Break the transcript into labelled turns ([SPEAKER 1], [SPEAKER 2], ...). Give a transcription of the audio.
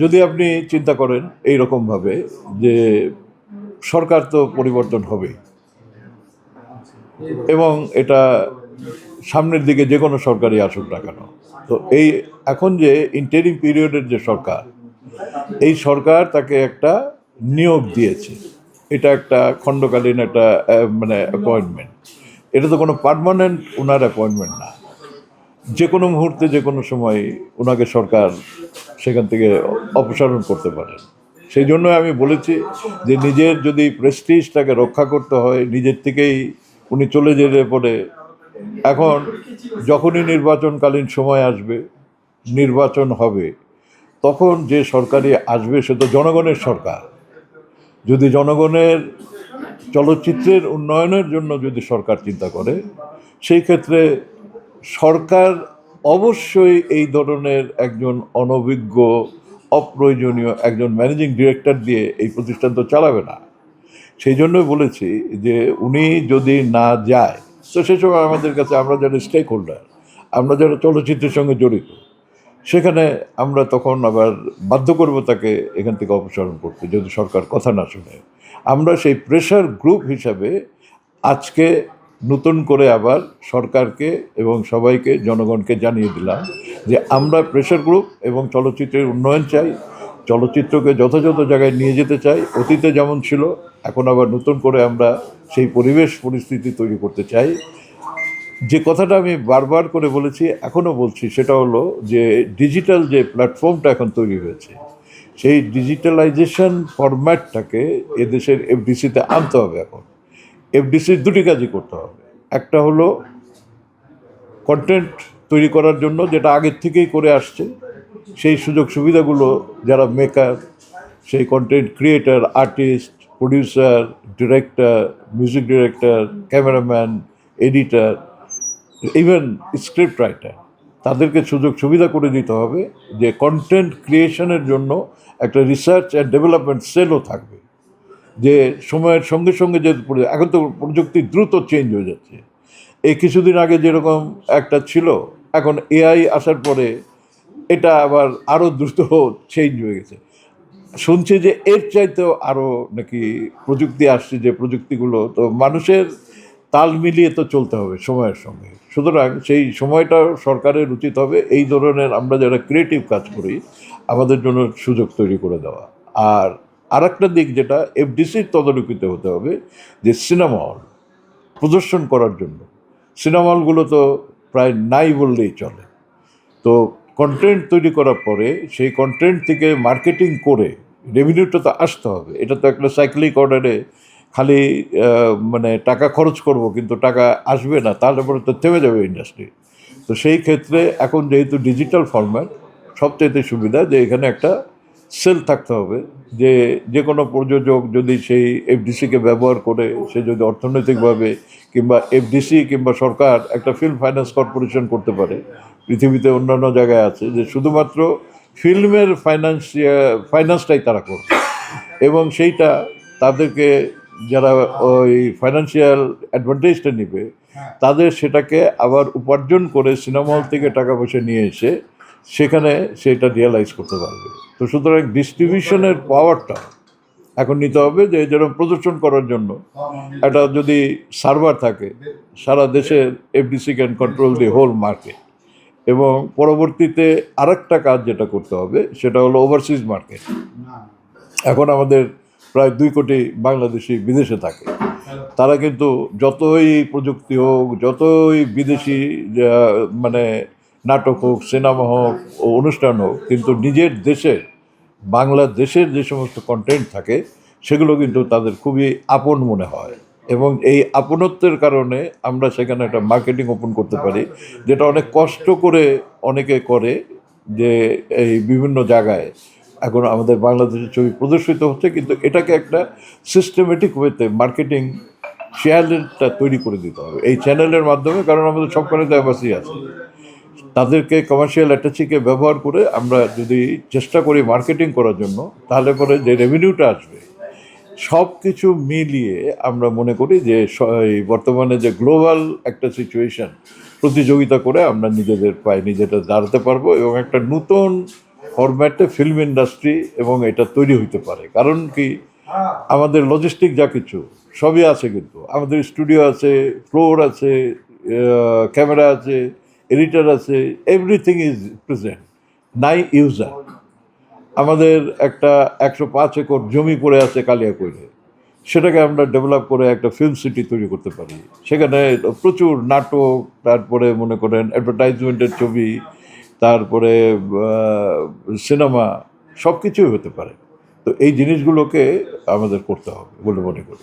[SPEAKER 1] যদি আপনি চিন্তা করেন এই রকমভাবে যে সরকার তো পরিবর্তন হবে এবং এটা সামনের দিকে যে কোনো সরকারই আসুক না কেন। তো এই এখন যে ইন্টারিম পিরিয়ডের যে সরকার, এই সরকার তাকে একটা নিয়োগ দিয়েছে। এটা একটা খণ্ডকালীন একটা মানে অ্যাপয়েন্টমেন্ট এটা তো কোনো পারমানেন্ট ওনার অ্যাপয়েন্টমেন্ট না। যে কোনো মুহূর্তে যে কোনো সময় ওনাকে সরকার সেখান থেকে অপসারণ করতে পারেন সেই জন্য আমি বলেছি যে নিজের যদি প্রেস্টিজটাকে রক্ষা করতে হয়, নিজের থেকেই উনি চলে যেতে পরে। এখন যখনই নির্বাচনকালীন সময় আসবে, নির্বাচন হবে, তখন যে সরকারি আসবে সে তো জনগণের সরকার। যদি জনগণের চলচ্চিত্রের উন্নয়নের জন্য যদি সরকার চিন্তা করে, সেই ক্ষেত্রে সরকার অবশ্যই এই ধরনের একজন অনভিজ্ঞ, অপ্রয়োজনীয় একজন ম্যানেজিং ডিরেক্টর দিয়ে এই প্রতিষ্ঠান তো চালাবে না। সেই জন্যই বলেছি যে উনি যদি না যায়, তো সে সময় আমাদের কাছে আমরা যারা স্টেক হোল্ডার আমরা যারা চলচ্চিত্রের সঙ্গে জড়িত, সেখানে আমরা তখন আবার বাধ্য করব তাকে এখান থেকে অপসারণ করতে, যদি সরকার কথা না শুনে। আমরা সেই প্রেশার গ্রুপ হিসাবে আজকে নতুন করে আবার সরকারকে এবং সবাইকে, জনগণকে জানিয়ে দিলাম যে আমরা প্রেশার গ্রুপ এবং চলচ্চিত্রের উন্নয়ন চাই, চলচ্চিত্রকে যথাযথ জায়গায় নিয়ে যেতে চাই, অতীতে যেমন ছিল, এখন আবার নতুন করে আমরা সেই পরিবেশ পরিস্থিতি তৈরি করতে চাই। যে কথাটা আমি বারবার করে বলেছি, এখনও বলছি, সেটা হলো যে ডিজিটাল যে প্ল্যাটফর্মটা এখন তৈরি হয়েছে, সেই ডিজিটালাইজেশন ফরম্যাটটাকে এদেশের এফডিসিতে আনতে হবে এখন। এফডিসির দুটি কাজই করতে হবে। একটা হলো কন্টেন্ট তৈরি করার জন্য, যেটা আগের থেকেই করে আসছে, সেই সুযোগ সুবিধাগুলো যারা মেকার সেই content creator artist producer director music director cameraman editor even script writer তাদেরকে সুযোগ সুবিধা করে দিতে হবে যে কন্টেন্ট ক্রিয়েশনের জন্য একটা রিসার্চ অ্যান্ড ডেভেলপমেন্ট সেলও থাকবে। যে সময়ের সঙ্গে সঙ্গে যে এখন তো প্রযুক্তি দ্রুত চেঞ্জ হয়ে যাচ্ছে। এই কিছুদিন আগে যেরকম একটা ছিল, এখন এআই আসার পরে এটা আবার আরও দ্রুত চেঞ্জ হয়ে গেছে। শুনছি যে এর চাইতেও আরও নাকি প্রযুক্তি আসছে, যে প্রযুক্তিগুলো তো মানুষের তাল মিলিয়ে তো চলতে হবে সময়ের সঙ্গে। সুতরাং সেই সময়টাও সরকারের উচিত হবে এই ধরনের আমরা যারা ক্রিয়েটিভ কাজ করি, আমাদের জন্য সুযোগ তৈরি করে দেওয়া। আর আরেকটা দিক যেটা এফডিসির তদারকিতে হতে হবে, যে সিনেমা হল প্রদর্শন করার জন্য। সিনেমা হলগুলো তো প্রায় নাই বললেই চলে। তো কন্টেন্ট তৈরি করার পরে সেই কন্টেন্ট থেকে মার্কেটিং করে রেভিনিউটা তো আসতে হবে। এটা তো একটা সাইক্লিক অর্ডারে খালি মানে টাকা খরচ করব কিন্তু টাকা আসবে না তাহলে পরে তো থেমে যাবে ইন্ডাস্ট্রি তো সেই ক্ষেত্রে এখন যেহেতু ডিজিটাল ফরম্যাট সবচাইতে সুবিধা যে এখানে একটা সেল থাকতে হবে যে যে কোনো প্রযোজক যদি সেই এফডিসিকে ব্যবহার করে, সে যদি অর্থনৈতিকভাবে কিংবা এফডিসি কিংবা সরকার একটা ফিল্ম ফাইন্যান্স কর্পোরেশন করতে পারে, পৃথিবীতে অন্যান্য জায়গায় আছে, যে শুধুমাত্র ফিল্মের ফাইন্যান্সিয়া ফাইন্যান্সটাই তারা করবে। এবং সেইটা তাদেরকে যারা ওই ফাইন্যান্সিয়াল অ্যাডভান্টেজটা নেবে, তাদের সেটাকে আবার উপার্জন করে সিনেমা হল থেকে টাকা পয়সা নিয়ে এসে সেখানে সেটা রিয়েলাইজ করতে পারবে। তো সুতরাং ডিস্ট্রিবিউশনের পাওয়ারটা এখন নিতে হবে যে, যেরকম প্রদর্শন করার জন্য। একটা যদি সার্ভার থাকে, সারা দেশের FDC can control the whole market এবং পরবর্তীতে আরেকটা কাজ যেটা করতে হবে, সেটা হলো ওভারসিজ মার্কেট এখন আমাদের প্রায় দুই কোটি বাংলাদেশি বিদেশে থাকে। তারা কিন্তু যতই প্রযুক্তি হোক, যতই বিদেশি মানে নাটক হোক, সিনেমা হোক, ও অনুষ্ঠান হোক, কিন্তু নিজের দেশের বাংলাদেশের যে সমস্ত কন্টেন্ট থাকে, সেগুলো কিন্তু তাদের খুবই আপন মনে হয়। এবং এই আপনত্বের কারণে আমরা সেখানে একটা মার্কেটিং ওপেন করতে পারি, যেটা অনেক কষ্ট করে অনেকে করে যে এই বিভিন্ন জায়গায়। এখন আমাদের বাংলাদেশের ছবি প্রদর্শিত হচ্ছে, কিন্তু এটাকে একটা সিস্টেমেটিক ওয়েতে মার্কেটিং চ্যানেলটা তৈরি করে দিতে হবে, এই চ্যানেলের মাধ্যমে, কারণ আমাদের তো অ্যাম্বাসি আছে। তাদেরকে কমার্শিয়াল অ্যাটাচিকে ব্যবহার করে আমরা যদি চেষ্টা করি মার্কেটিং করার জন্য, তাহলে পরে যে রেভিনিউটা আসবে সব কিছু মিলিয়ে আমরা মনে করি যে বর্তমানে যে গ্লোবাল একটা সিচুয়েশন প্রতিযোগিতা করে আমরা নিজেদের পায়ে নিজেটা দাঁড়াতে পারব এবং একটা নতুন ফরম্যাটে ফিল্ম ইন্ডাস্ট্রি এবং এটা তৈরি হইতে পারে। কারণ কি, আমাদের লজিস্টিক যা কিছু, সবই আছে কিন্তু। আমাদের স্টুডিও আছে ফ্লোর আছে ক্যামেরা আছে এডিটার আছে এভরিথিং ইজ প্রেজেন্ট নাই ইউজার আমাদের একটা একশো পাঁচ একর জমি পড়ে আছে কালিয়াকৈরে সেটাকে আমরা ডেভেলপ করে একটা ফিল্ম সিটি তৈরি করতে পারি। সেখানে প্রচুর নাটক, তারপরে মনে করেন অ্যাডভার্টাইজমেন্টের ছবি, তারপরে সিনেমা সব কিছুই হতে পারে। তো এই জিনিসগুলোকে আমাদের করতে হবে বলে মনে করি।